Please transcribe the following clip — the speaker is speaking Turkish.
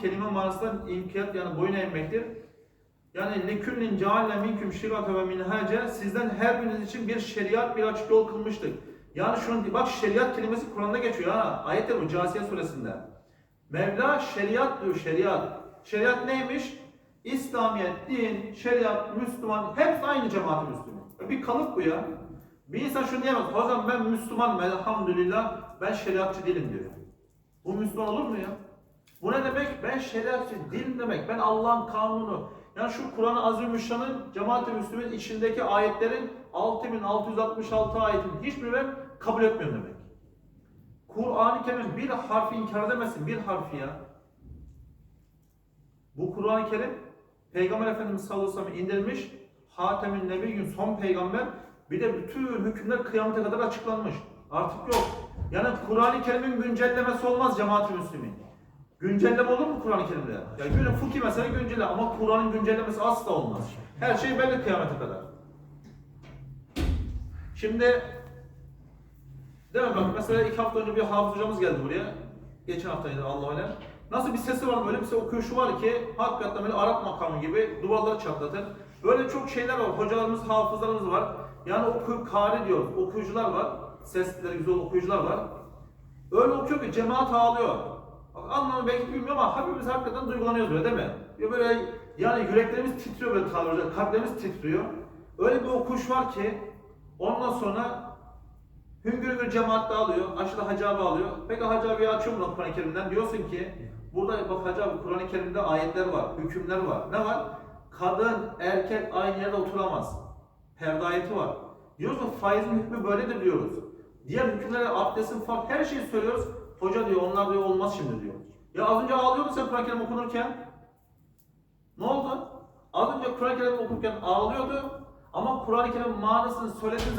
kelime manasından inkiyat yani boyun eğmektir. Yani likullin cealle minküm şirate ve minhace sizden her biriniz için bir şeriat bir açık yol kılmıştık. Yani şunun bak şeriat kelimesi Kur'an'da geçiyor ha. Ayetler bu Casiye suresinde. Mevla şeriat diyor şeriat. Şeriat neymiş? İslamiyet, din, şeriat, Müslüman hepsi aynı cemaat Müslüman. Bir kalıp bu ya. Bir insan şunu diyemez. Hocam ben Müslümanım elhamdülillah ben şeriatçı değilim diyor. Bu Müslüman olur mu ya? Bu ne demek? Ben şeriatçı değilim demek. Ben Allah'ın kanunu. Yani şu Kur'an-ı Azimüşşan'ın cemaat-i Müslümin içindeki ayetlerin 6666 ayetin hiçbirini ben kabul etmiyorum demek. Kur'an-ı Kerim'in bir harfi inkar edemezsin. Bir harfi ya. Bu Kur'an-ı Kerim Peygamber Efendimiz sallallahu aleyhi ve sellem indirmiş. Hatem'in Nebiyyün son peygamber. Bir de bütün hükümler kıyamete kadar açıklanmış. Artık yok. Yani Kur'an-ı Kerim'in güncellemesi olmaz cemaat-i Müslümin. Güncelleme olur mu Kur'an-ı Kerim'de? Ya günün fıkhi mesela güncelle ama Kur'an'ın güncellemesi asla olmaz. Her şey belli kıyamete kadar. Şimdi Değil mi? Bak mesela iki hafta önce bir hafız hocamız geldi buraya. Geçen haftaydı Allah öyle. Nasıl bir sesi var böyle bir ses okuyuşu var ki hakikaten böyle Arap makamı gibi duvarları çatlatır. Böyle çok şeyler var. Hocalarımız, hafızlarımız var. Yani oku, kari diyor. Okuyucular var. Sesleri güzel okuyucular var. Öyle okuyor ki cemaat ağlıyor. Anlamı belki bilmiyorum ama hepimiz hakikaten duygulanıyoruz böyle değil mi? Ya böyle yani yüreklerimiz titriyor böyle tabirle, kalplerimiz titriyor. Öyle bir okuş var ki ondan sonra Hüngür hüngür cemaat dağılıyor. Aşırı Hacı abi alıyor. Peki Hacı abiyi açıyor mu Kur'an-ı Kerim'den? Diyorsun ki burada bak Hacı abi Kur'an-ı Kerim'de ayetler var, hükümler var. Ne var? Kadın, erkek aynı yerde oturamaz. Perde ayeti var. Diyoruz ki faizin hükmü böyledir diyoruz. Diğer hükümlere abdestin fark her şeyi söylüyoruz. Hoca diyor onlar diyor olmaz şimdi diyor. Ya az önce ağlıyordun sen Kur'an-ı Kerim okunurken. Ne oldu? Az önce Kur'an-ı Kerim okurken ağlıyordu. Ama Kur'an-ı Kerim manasını söyledin